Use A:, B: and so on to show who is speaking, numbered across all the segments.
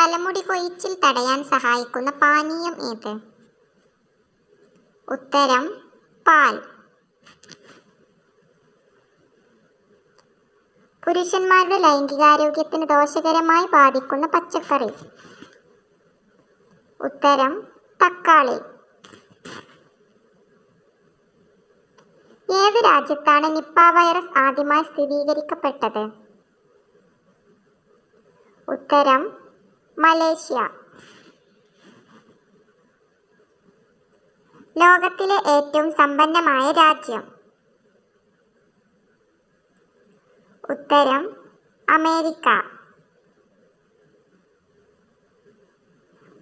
A: തലമുടി കൊയിച്ചിൽ തടയാൻ സഹായിക്കുന്ന പാനീയം ഏത്? ഉത്തരം പാൽ. പുരുഷന്മാരുടെ ലൈംഗികാരോഗ്യത്തിന് ദോഷകരമായി ബാധിക്കുന്ന പച്ചക്കറി. ഉത്തരം തക്കാളി. ഏത് രാജ്യത്താണ് നിപ്പ വൈറസ് ആദ്യമായി സ്ഥിരീകരിക്കപ്പെട്ടത്? ഉത്തരം മലേഷ്യ. ലോകത്തിലെ ഏറ്റവും സമ്പന്നമായ രാജ്യം. ഉത്തരം അമേരിക്ക.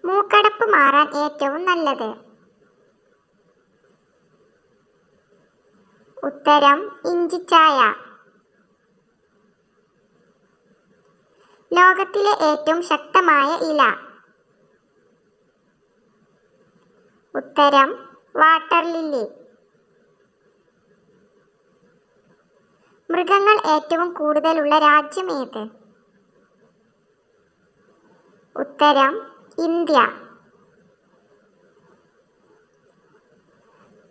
A: മൂക്കടപ്പ് മാറാൻ ഏറ്റവും നല്ലത്. ഉത്തരം ഇഞ്ചിച്ചായ ലോകത്തിലെ ഏറ്റവും ശക്തമായ ഇല. ഉത്തരം വാട്ടർ ലില്ലി. മൃഗങ്ങൾ ഏറ്റവും കൂടുതലുള്ള രാജ്യം ഏത്? ഉത്തരം ഇന്ത്യ.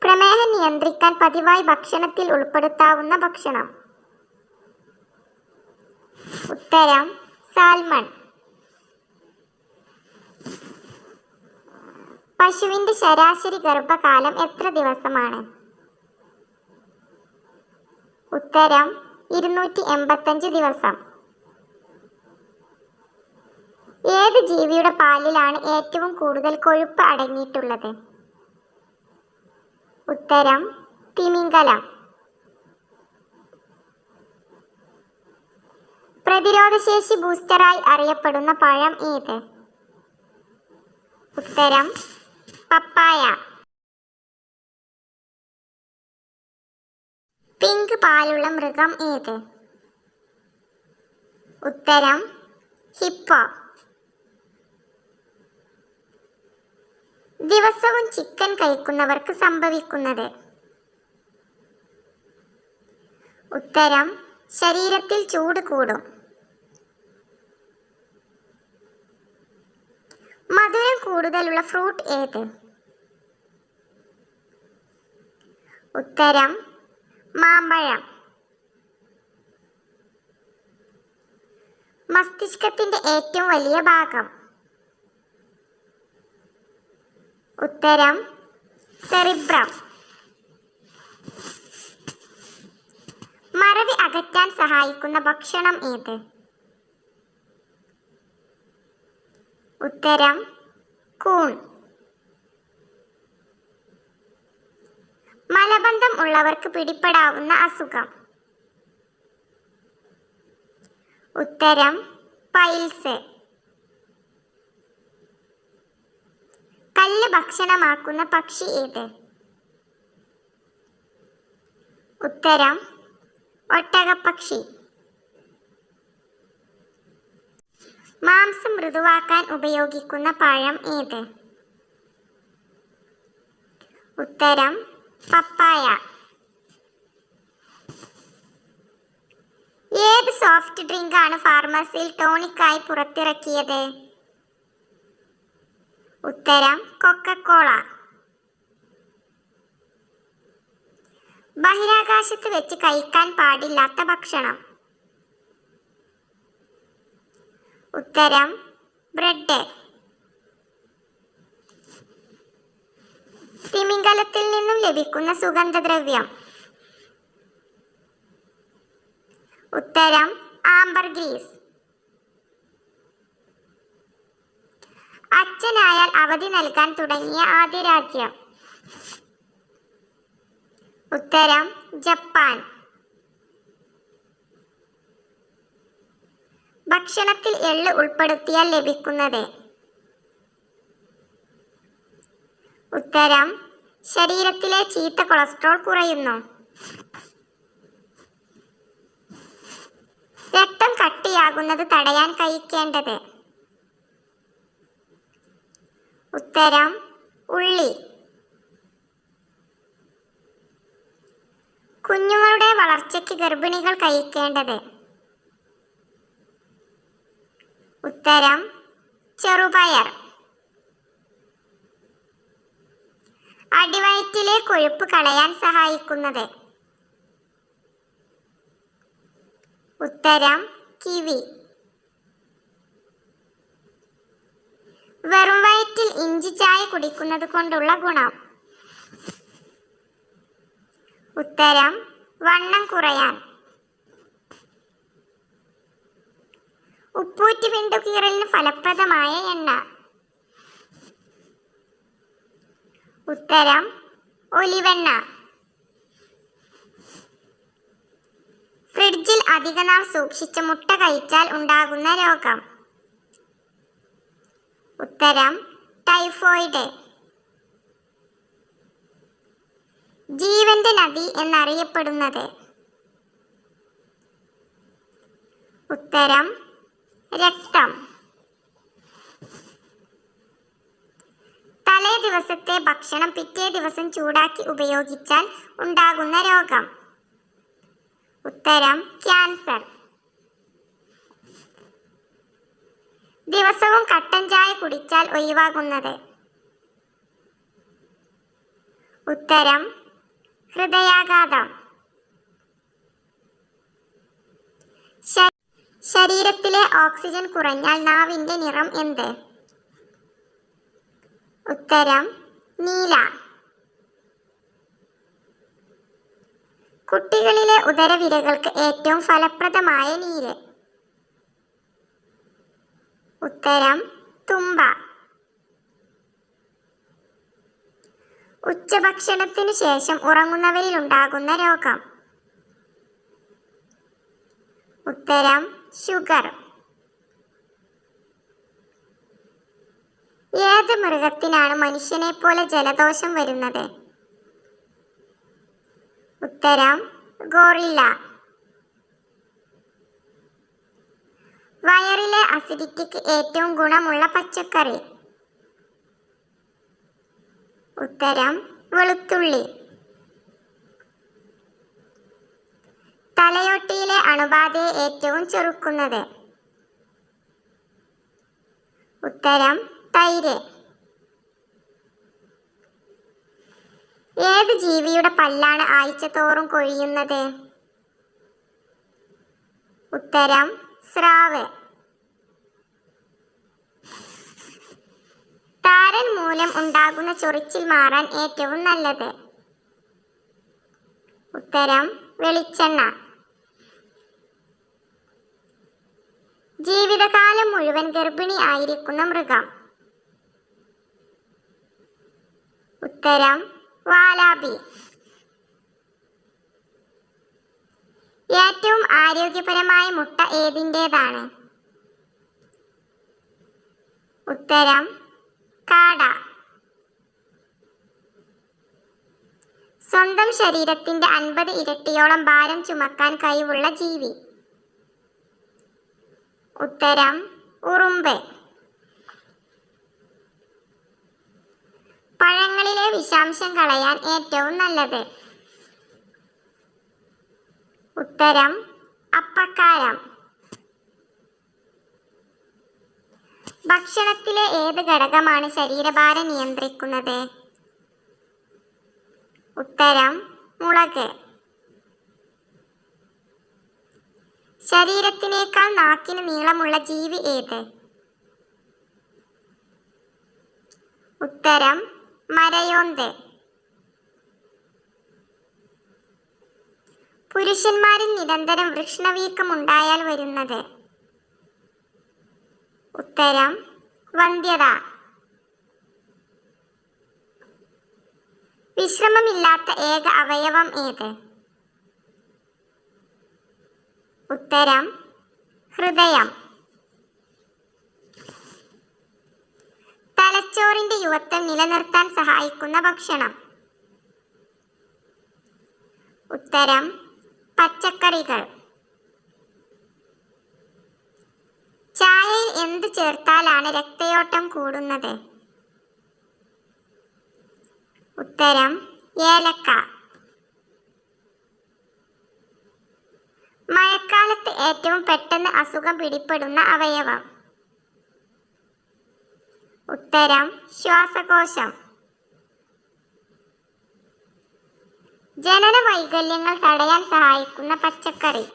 A: പ്രമേഹം നിയന്ത്രിക്കാൻ പതിവായി ഭക്ഷണത്തിൽ ഉൾപ്പെടുത്താവുന്ന ഭക്ഷണം. ഉത്തരം സാൽമൺ. പശുവിന്റെ ശരാശരി ഗർഭകാലം എത്ര ദിവസമാണ്? ഉത്തരം ഇരുന്നൂറ്റി എൺപത്തഞ്ച് ദിവസം. ഏത് ജീവിയുടെ പാലിലാണ് ഏറ്റവും കൂടുതൽ കൊഴുപ്പ് അടങ്ങിയിട്ടുള്ളത്? ഉത്തരം തിമിംഗലം. പ്രതിരോധശേഷി ബൂസ്റ്ററായി അറിയപ്പെടുന്ന പഴം ഏത്? ഉത്തരം പപ്പായ. പിങ്ക് പാലുള്ള മൃഗം ഏത്? ഉത്തരം ഹിപ്പോ. ദിവസവും ചിക്കൻ കഴിക്കുന്നവർക്ക് സംഭവിക്കുന്നത്? ഉത്തരം ശരീരത്തിൽ ചൂട് കൂടും. മധുരം കൂടുതലുള്ള ഫ്രൂട്ട് ഏത്? ഉത്തരം മാമ്പഴം. മസ്തിഷ്കത്തിന്റെ ഏറ്റവും വലിയ ഭാഗം. ഉത്തരം സെറിബ്രം. മറവി അകറ്റാൻ സഹായിക്കുന്ന ഭക്ഷണം ഏത്? ഉത്തരം കൂൺ. മലബന്ധം ഉള്ളവർക്ക് പിടിപ്പെടാവുന്ന അസുഖം. ഉത്തരം പൈൽസ്. കല്ല് ഭക്ഷണമാക്കുന്ന പക്ഷി ഏത്? ഉത്തരം ഒട്ടകപ്പക്ഷി. മാംസം മൃദുവാക്കാൻ ഉപയോഗിക്കുന്ന പഴം ഏത്? ഉത്തരം പപ്പായ. ഏത് സോഫ്റ്റ് ഡ്രിങ്ക് ആണ് ഫാർമസിയിൽ ടോണിക്കായി പുറത്തിറക്കിയത്? ഉത്തരം കൊക്കക്കോള. ബഹിരാകാശത്ത് വെച്ച് കഴിക്കാൻ പാടില്ലാത്ത ഭക്ഷണം. ഉത്തരം ബ്രെഡ്. തിമിംഗലത്തിൽ നിന്നും ലഭിക്കുന്ന സുഗന്ധദ്രവ്യം. ഉത്തരം ആംബർ ഗ്രീസ്. അച്ഛനായാൽ അവധി നൽകാൻ തുടങ്ങിയ ആദ്യ രാജ്യം. ഉത്തരം ജപ്പാൻ. ഭക്ഷണത്തിൽ എള്ള് ഉൾപ്പെടുത്തിയാൽ ലഭിക്കുന്നത്. ഉത്തരം ശരീരത്തിലെ ചീത്ത കൊളസ്ട്രോൾ കുറയുന്നു. രക്തം കട്ടിയാകുന്നത് തടയാൻ കഴിക്കേണ്ടത്. ഉത്തരം ഉള്ളി. കുഞ്ഞുങ്ങളുടെ വളർച്ചയ്ക്ക് ഗർഭിണികൾ കഴിക്കേണ്ടത്. ഉത്തരം ചെറുപയർ. അടിവയറ്റിലെ കൊഴുപ്പ് കളയാൻ സഹായിക്കുന്നത്. ഉത്തരം കിവി. വെറും വയറ്റിൽ ഇഞ്ചി ചായ കുടിക്കുന്നത് കൊണ്ടുള്ള ഗുണം. ഉത്തരം വണ്ണം കുറയാൻ. ഉപ്പൂറ്റി വിണ്ടുകീറലിന് ഫലപ്രദമായ എണ്ണ. ഉത്തരം ഒലിവെണ്ണ. ഫ്രിഡ്ജിൽ അധികനാൾ സൂക്ഷിച്ച് മുട്ട കഴിച്ചാൽ ഉണ്ടാകുന്ന രോഗം. ഉത്തരം ടൈഫോയിഡ്. ജീവന്റെ നദി എന്നറിയപ്പെടുന്നത്. ഉത്തരം രക്തം. തലേ ദിവസത്തെ ഭക്ഷണം പിറ്റേ ദിവസം ചൂടാക്കി ഉപയോഗിച്ചാൽ ഉണ്ടാകുന്ന രോഗം. ഉത്തരം ക്യാൻസർ. ദിവസവും കട്ടൻ ചായ കുടിച്ചാൽ ഒഴിവാകുന്നത്. ഉത്തരം ഹൃദയാഘാതം. ശരീരത്തിലെ ഓക്സിജൻ കുറഞ്ഞാൽ നാവിന്റെ നിറം എന്ത്? ഉത്തരം നീല. കുട്ടികളിലെ ഉദരവിരകൾക്ക് ഏറ്റവും ഫലപ്രദമായ നീര്. ഉത്തരം തുമ്പ. ഉച്ചഭക്ഷണത്തിനു ശേഷം ഉറങ്ങുന്നവരിൽ ഉണ്ടാകുന്ന രോഗം. ഉത്തരം ഷുഗർ. ഏത് മൃഗത്തിനാണ് മനുഷ്യനെ പോലെ ജലദോഷം വരുന്നത്? ഉത്തരം ഗോറില്ല. വയറിലെ അസിഡിറ്റിക്ക് ഏറ്റവും ഗുണമുള്ള പച്ചക്കറി? ഉത്തരം വെളുത്തുള്ളി. തലയോട്ടിയിലെ അണുബാധയെ ഏറ്റവും ചെറുക്കുന്നത്. ഉത്തരം തൈര്. ഏത് ജീവിയുടെ പല്ലാണ് ആഴ്ച തോറും കൊഴിയുന്നത്? ഉത്തരം സ്രാവ്. താരൻ മൂലം ഉണ്ടാകുന്ന ചൊറിച്ചിൽ മാറാൻ ഏറ്റവും നല്ലത്. ഉത്തരം വെളിച്ചെണ്ണ. ജീവിതകാലം മുഴുവൻ ഗർഭിണി ആയിരിക്കുന്ന മൃഗം. ഉത്തരം വാലാബി. ഏറ്റവും ആരോഗ്യപരമായ മുട്ട ഏതിന്റേതാണ്? ഉത്തരം കാട. സ്വന്തം ശരീരത്തിന്റെ അൻപത് ഇരട്ടിയോളം ഭാരം ചുമക്കാൻ കഴിവുള്ള ജീവി. ഉത്തരം ഉറുമ്പ്. പഴങ്ങളിലെ വിഷാംശം കളയാൻ ഏറ്റവും നല്ലത്. ഉത്തരം അപ്പക്കാരം. ഭക്ഷണത്തിലെ ഏത് ഘടകമാണ് ശരീരഭാരം നിയന്ത്രിക്കുന്നത്? ഉത്തരം മുളക്. ശരീരത്തിനേക്കാൾ നാക്കിന് നീളമുള്ള ജീവി ഏത്? ഉത്തരം മരയോന്ത്. പുരുഷന്മാരിൽ നിരന്തരം വൃഷ്ണവീക്കം ഉണ്ടായാൽ വരുന്നത്? ഉത്തരം വന്ധ്യത. വിശ്രമമില്ലാത്ത ഏക അവയവം ഏത്? ഉത്തരം ഹൃദയം. തലച്ചോറിന്റെ യുവത്വം നിലനിർത്താൻ സഹായിക്കുന്ന ഭക്ഷണം. ഉത്തരം പച്ചക്കറികൾ. ചായയിൽ എന്ത് ചേർത്താലാണ് രക്തയോട്ടം കൂടുന്നത്? ഉത്തരം ഏലക്ക. മഴക്കാലത്ത് ഏറ്റവും പെട്ടെന്ന് അസുഖം പിടിപ്പെടുന്ന അവയവം. ഉത്തരം ശ്വാസകോശം. ജനന വൈകല്യങ്ങൾ തടയാൻ സഹായിക്കുന്ന പച്ചക്കറി.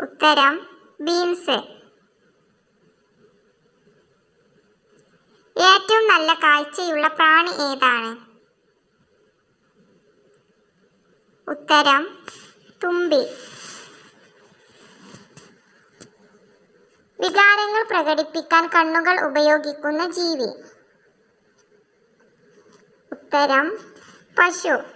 A: ഉത്തരം ബീൻസ്. ഏറ്റവും നല്ല കാഴ്ചയുള്ള പ്രാണി ഏതാണ്? ഉത്തരം തുമ്പി. വികാരങ്ങൾ പ്രകടിപ്പിക്കാൻ കണ്ണുകൾ ഉപയോഗിക്കുന്ന ജീവി. ഉത്തരം പശു.